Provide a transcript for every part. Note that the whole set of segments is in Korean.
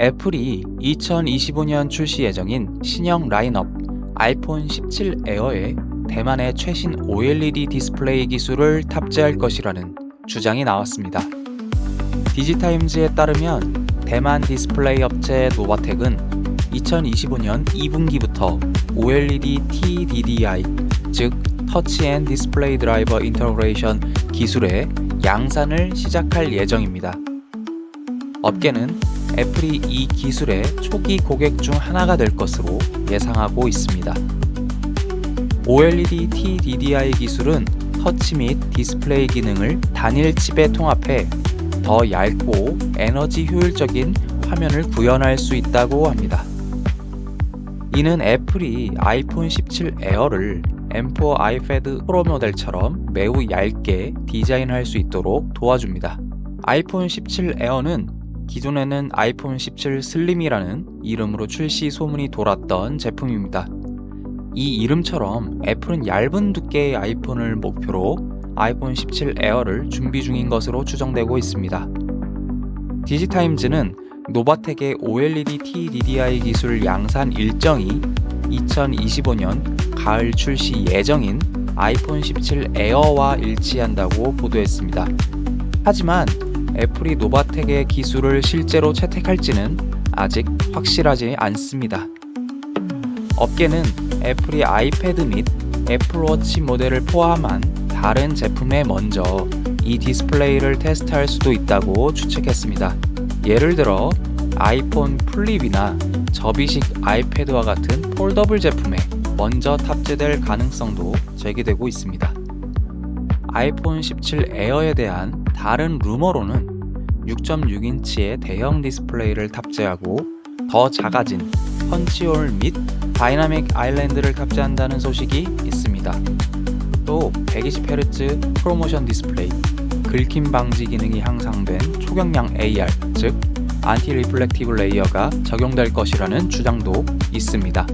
애플이 2025년 출시 예정인 신형 라인업 아이폰 17 에어에 대만의 최신 OLED 디스플레이 기술을 탑재할 것이라는 주장이 나왔습니다. 디지타임즈에 따르면 대만 디스플레이 업체 노바텍은 2025년 2분기부터 OLED TDDI 즉 터치 앤 디스플레이 드라이버 인터그레이션 기술의 양산을 시작할 예정입니다. 업계는 애플이 이 기술의 초기 고객 중 하나가 될 것으로 예상하고 있습니다. OLED TDDI 기술은 터치 및 디스플레이 기능을 단일 칩에 통합해 더 얇고 에너지 효율적인 화면을 구현할 수 있다고 합니다. 이는 애플이 아이폰 17 에어를 M4 아이패드 프로 모델처럼 매우 얇게 디자인할 수 있도록 도와줍니다. 아이폰 17 에어는 기존에는 아이폰 17 슬림이라는 이름으로 출시 소문이 돌았던 제품입니다. 이 이름처럼 애플은 얇은 두께의 아이폰을 목표로 아이폰 17 에어를 준비 중인 것으로 추정되고 있습니다. 디지타임즈는 노바텍의 OLED TDDI 기술 양산 일정이 2025년 가을 출시 예정인 아이폰 17 에어와 일치한다고 보도했습니다. 하지만 애플이 노바텍의 기술을 실제로 채택할지는 아직 확실하지 않습니다. 업계는 애플이 아이패드 및 애플워치 모델을 포함한 다른 제품에 먼저 이 디스플레이를 테스트할 수도 있다고 추측했습니다. 예를 들어 아이폰 플립이나 접이식 아이패드와 같은 폴더블 제품에 먼저 탑재될 가능성도 제기되고 있습니다. 아이폰 17 에어에 대한 다른 루머로는 6.6인치의 대형 디스플레이를 탑재하고 더 작아진 펀치홀 및 다이나믹 아일랜드를 탑재한다는 소식이 있습니다. 또 120Hz 프로모션 디스플레이, 긁힘 방지 기능이 향상된 초경량 AR, 즉 안티 리플렉티브 레이어가 적용될 것이라는 주장도 있습니다.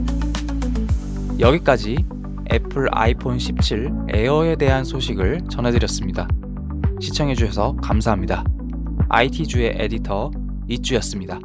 여기까지 애플 아이폰 17 에어에 대한 소식을 전해드렸습니다. 시청해주셔서 감사합니다. IT주의 에디터 이주였습니다.